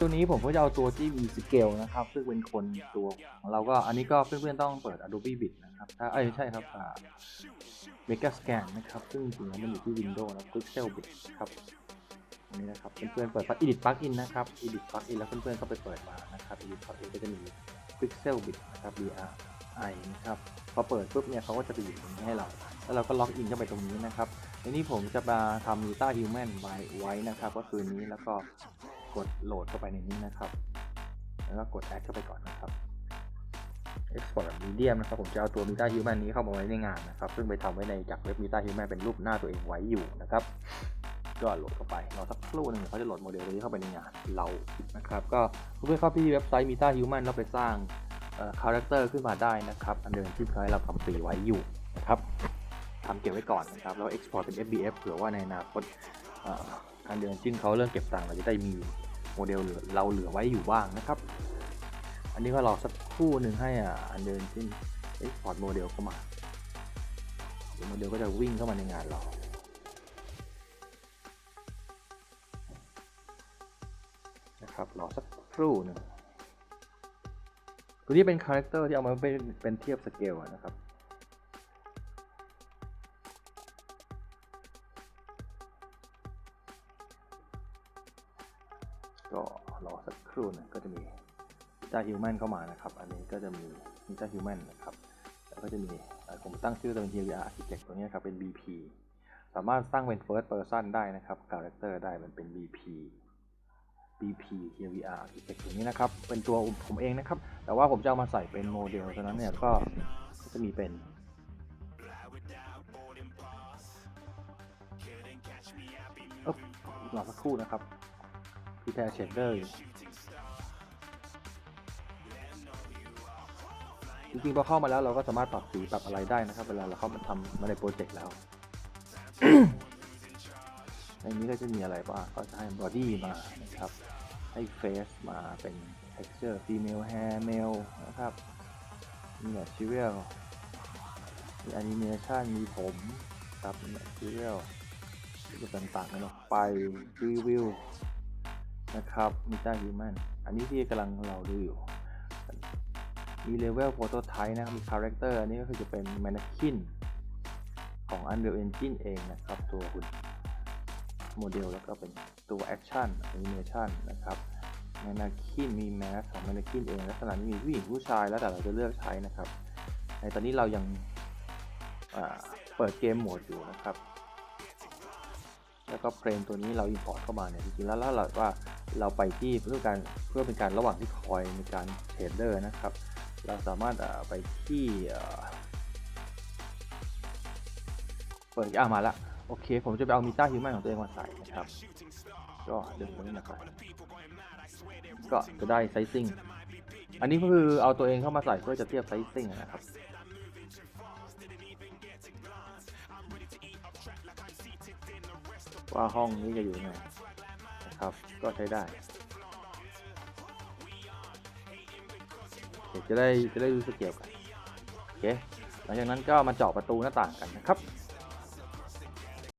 ตัวนี้ผมก็จะเอาตัวที่มีสเกลนะครับ ซึ่งเป็นคนตัวของเราก็อันนี้ก็เพื่อนๆต้องเปิด Adobe Bit นะครับ ถ้าเอ้ยใช่ครับอ่า Mega Scan นะครับ ซึ่งจริงๆแล้วมันอยู่ที่ Windows นะ Pixel Bit ครับอันนี้นะครับ เพื่อนๆเปิด Edit Plugin นะครับ Edit Plugin แล้วเพื่อนๆก็ไปเปิดมานะครับ Edit Plugin ก็จะมี Pixel Bit นะครับ BRI นะครับ พอเปิดปุ๊บเนี่ยเขาก็จะไปอยู่ตรงนี้ให้เรา แล้วเราก็ล็อกอินเข้าไปตรงนี้นะครับในนี้ผมจะมาทำ Meta Human ไว้นะครับ ก็คือนี้แล้วก็ กดโหลดเข้าไปในนี้นะครับ แล้วก็กด add เข้าไปก่อนนะครับ export แบบ medium นะครับ ผมจะเอาตัว Meta Human นี้เข้ามาไว้ในงานนะครับ ซึ่งไปทำไว้ในจากเว็บ Meta Human เป็นรูปหน้าตัวเองไว้อยู่นะครับ ก็โหลดเข้าไปรอสักครู่หนึ่งเขาจะโหลดโมเดลตัวนี้เข้าไปในงานเรานะครับ ก็เพื่อนเข้าไปที่เว็บไซต์ Meta Human แล้วไปสร้างคาแรคเตอร์ขึ้นมาได้นะครับ อันเดิมที่เคยเราทำฟรีไว้อยู่นะครับทำเก็บไว้ก่อนนะครับ แล้ว export เป็น FBF เผื่อว่าในอนาคต อันเดิมจิ้นเขาเริ่มเก็บตังค์เราจะได้มีโมเดลเราเหลือไว้อยู่บ้างนะครับ อันนี้ก็รอสักครู่หนึ่งให้อะอันเดิมจิ้น export โมเดลเข้ามาโมเดลก็จะวิ่งเข้ามาในงานเรานะครับรอสักครู่หนึ่งตัวนี้เป็นคาแรคเตอร์ที่เอามาเป็นเป็นเทียบสเกลนะครับ ก็รอสักครู่นึงก็จะมีมิต้าฮิวแมนเข้ามานะครับ อันนี้ก็จะมีมิต้าฮิวแมนนะครับ แล้วก็จะมีผมตั้งชื่อตัวเป็น HDR Architect ตัวนี้ครับ เป็น BP สามารถตั้างเป็น First Person ได้นะครับคาแรคเตอร์ได้มันเป็น BP BP HDR Architect ตัวนี้นะครับ เป็นตัวผมเองนะครับ แต่ว่าผมจะเอามาใส่เป็นโมเดลฉะนั้นเนี่ยก็ก็จะมีเป็นเอ๊บรอสักครู่นะครับ พี่แทเชนเดอร์อยู่จริงๆพอเข้ามาแล้วเราก็สามารถปรับสีปรับอะไรได้นะครับ เวลาเราเข้ามาทำมาในโปรเจกต์แล้วในนี้ก็จะมีอะไรบ้างก็จะให้ body มานะครับ ให้ face มาเป็น texture female hair male นะครับมี material มี animation มีผมครับมี material ต่างๆกันออกไป review นะครับมีจ้า human อันนี้ที่กำลังเราดูอยู่ มี level prototype นะครับ มี character อันนี้ก็คือจะเป็น mannequin ของ Unreal Engine เองนะครับ ตัวหุ่นโมเดลแล้วก็เป็นตัวแอคชั่นแอนิเมชันนะครับแมนาคินมีแมสของแมนาคินเองลักษณะนี้มีผู้หญิงผู้ชายแล้วแต่เราจะเลือกใช้นะครับ ในตอนนี้เรายังเปิดเกมโหมดอยู่นะครับ แล้วก็เพลงตัวนี้เรา import เข้ามาเนี่ยจริงๆแล้วแล้วเราว่า เราไปที่เพื่อการเพื่อเป็นการระหว่างที่คอยในการเชดเดอร์นะครับ เราสามารถไปที่เปิดอ่ามาละโอเค ผมจะไปเอามิต้าฮิวแมนของตัวเองมาใส่นะครับ ก็ดึงตรงนี้นะครับก็จะได้ไซซิ่งอันนี้ก็คือเอาตัวเองเข้ามาใส่เพื่อจะเทียบไซซิ่งนะครับว่าห้องนี้จะอยู่ไหน ครับ ก็ใช้ได้จะได้จะได้รู้สเกลกันโอเคหลังจากนั้นก็มาเจาะประตูหน้าต่างกันนะครับ